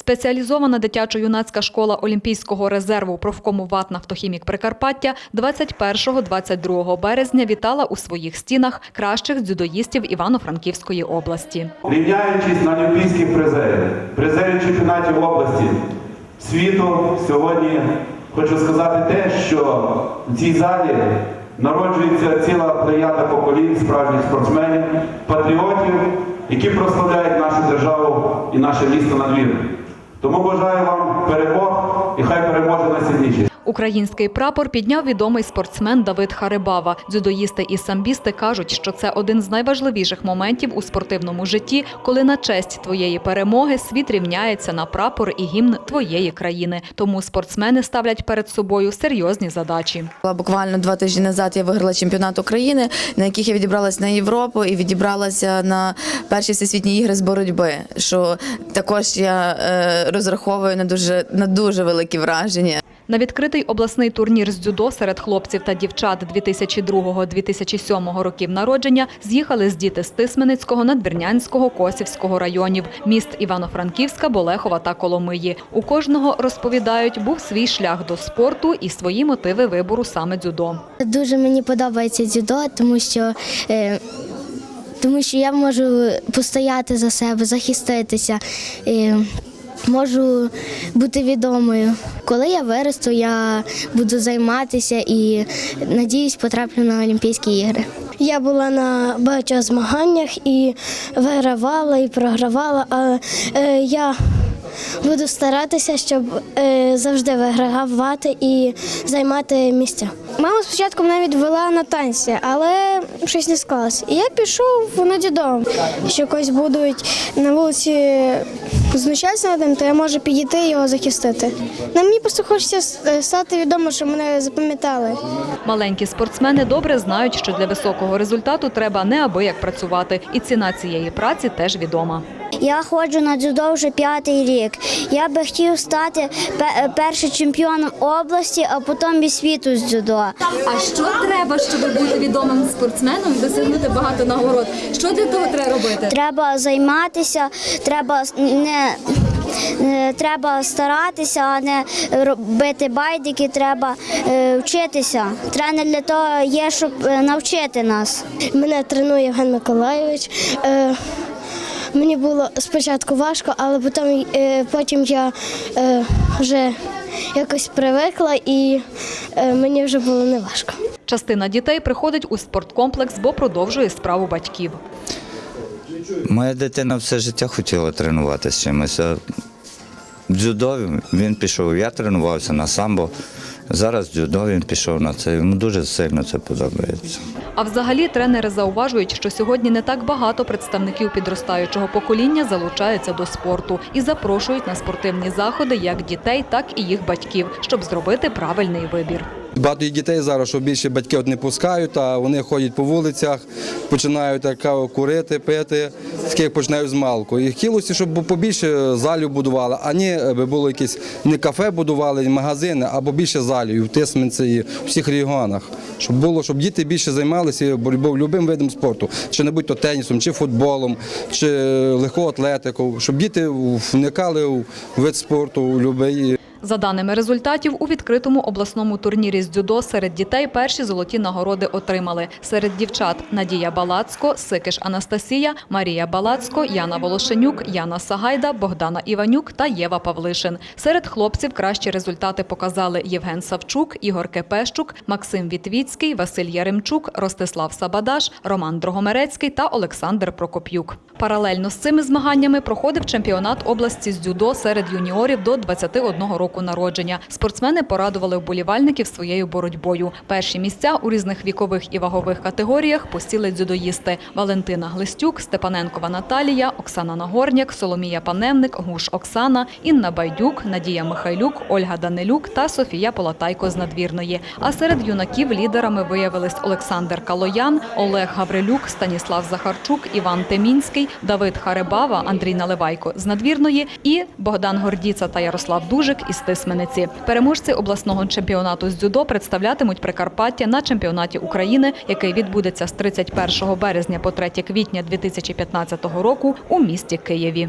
Спеціалізована дитячо-юнацька школа Олімпійського резерву профкому ВАТ «Нафтохімік Прикарпаття 21-22 березня вітала у своїх стінах кращих дзюдоїстів Івано-Франківської області. Рівняючись на олімпійських призерів, призерів чемпіонатів області, світу, сьогодні хочу сказати те, що в цій залі народжується ціла плеяда поколінь справжніх спортсменів, патріотів, які прославляють нашу державу і наше місто надвірне. Тому бажаю вам перемог і хай переможе найсильніший. Український прапор підняв відомий спортсмен Давид Харибава. Дзюдоїсти і самбісти кажуть, що це один з найважливіших моментів у спортивному житті, коли на честь твоєї перемоги світ рівняється на прапор і гімн твоєї країни. Тому спортсмени ставлять перед собою серйозні задачі. Буквально два тижні назад я виграла чемпіонат України, на яких я відібралася на Європу і відібралася на перші всесвітні ігри з боротьби. Що також я е, розраховую на дуже на дуже великі враження. На відкритий обласний турнір з дзюдо серед хлопців та дівчат 2002-2007 років народження з'їхали з діти з Тисменицького, Надвірнянського, Косівського районів, міст Івано-Франківська, Болехова та Коломиї. У кожного розповідають, був свій шлях до спорту і свої мотиви вибору саме дзюдо. Дуже мені подобається дзюдо, тому що, е, тому що я можу постояти за себе, захиститися, е, можу бути відомою. Коли я виросту, я буду займатися і надіюсь, потраплю на Олімпійські ігри. Я була на багатьох змаганнях і вигравала, і програвала, але е, я буду старатися, щоб е, завжди вигравати і займати місця. Мама спочатку мене відвела на танці, але щось не склалося. І я пішов на дідом. Якщо когось будуть на вулиці знущатися над ним, то я можу підійти і його захистити. На мені просто хочеться е, стати відомо, що мене запам'ятали. Маленькі спортсмени добре знають, що для високого результату треба неабияк працювати, і ціна цієї праці теж відома. Я ходжу на дзюдо вже п'ятий рік. Я би хотів стати першим чемпіоном області, а потім і світу з дзюдо. А що треба, щоб бути відомим спортсменом і досягнути багато нагород? Що для того треба робити? Треба займатися, треба не. е, Треба старатися, а не робити байдики, треба е, вчитися. Тренер для того є, щоб е, навчити нас. Мене тренує Євген Миколайович. Е, Мені було спочатку важко, але потім, е, потім я е, вже якось привикла і е, мені вже було не важко. Частина дітей приходить у спорткомплекс, бо продовжує справу батьків. Моя дитина все життя хотіла тренуватися чимось. Дзюдо він пішов, я тренувався на самбо. Зараз дзюдо він пішов на це. Йому дуже сильно це подобається. А взагалі тренери зауважують, що сьогодні не так багато представників підростаючого покоління залучаються до спорту і запрошують на спортивні заходи як дітей, так і їх батьків, щоб зробити правильний вибір. Багато є дітей зараз, що більше батьки от не пускають, а вони ходять по вулицях, починають так курити, пити, таких починають з малку. І хотілося, щоб побільше залів будували, а не аби було якесь не кафе будували, не магазини, або більше залів в Тисменці, і в всіх регіонах. Щоб було, щоб діти більше займалися боротьбою любим видом спорту, чи не будь то тенісом, чи футболом, чи легкою атлетикою, щоб діти вникали у вид спорту, у любий. За даними результатів, у відкритому обласному турнірі з дзюдо серед дітей перші золоті нагороди отримали. Серед дівчат Надія Балацько, Сикиш Анастасія, Марія Балацько, Яна Волошенюк, Яна Сагайда, Богдана Іванюк та Єва Павлишин. Серед хлопців кращі результати показали Євген Савчук, Ігор Кепещук, Максим Вітвіцький, Василь Яремчук, Ростислав Сабадаш, Роман Дрогомерецький та Олександр Прокоп'юк. Паралельно з цими змаганнями проходив чемпіонат області з дзюдо серед юніорів до 21 року народження. Спортсмени порадували вболівальників своєю боротьбою. Перші місця у різних вікових і вагових категоріях посіли дзюдоїсти Валентина Глистюк, Степаненкова Наталія, Оксана Нагорняк, Соломія Паневник, Гуш Оксана, Інна Байдюк, Надія Михайлюк, Ольга Данилюк та Софія Полатайко з надвірної. А серед юнаків лідерами виявились Олександр Калоян, Олег Гаврилюк, Станіслав Захарчук, Іван Темінський, Давид Харибава, Андрій Наливайко з надвірної і Богдан Гордіца та Ярослав Дужик із Тисмениці. Переможці обласного чемпіонату з дзюдо представлятимуть Прикарпаття на чемпіонаті України, який відбудеться з 31 березня по 3 квітня 2015 року у місті Києві.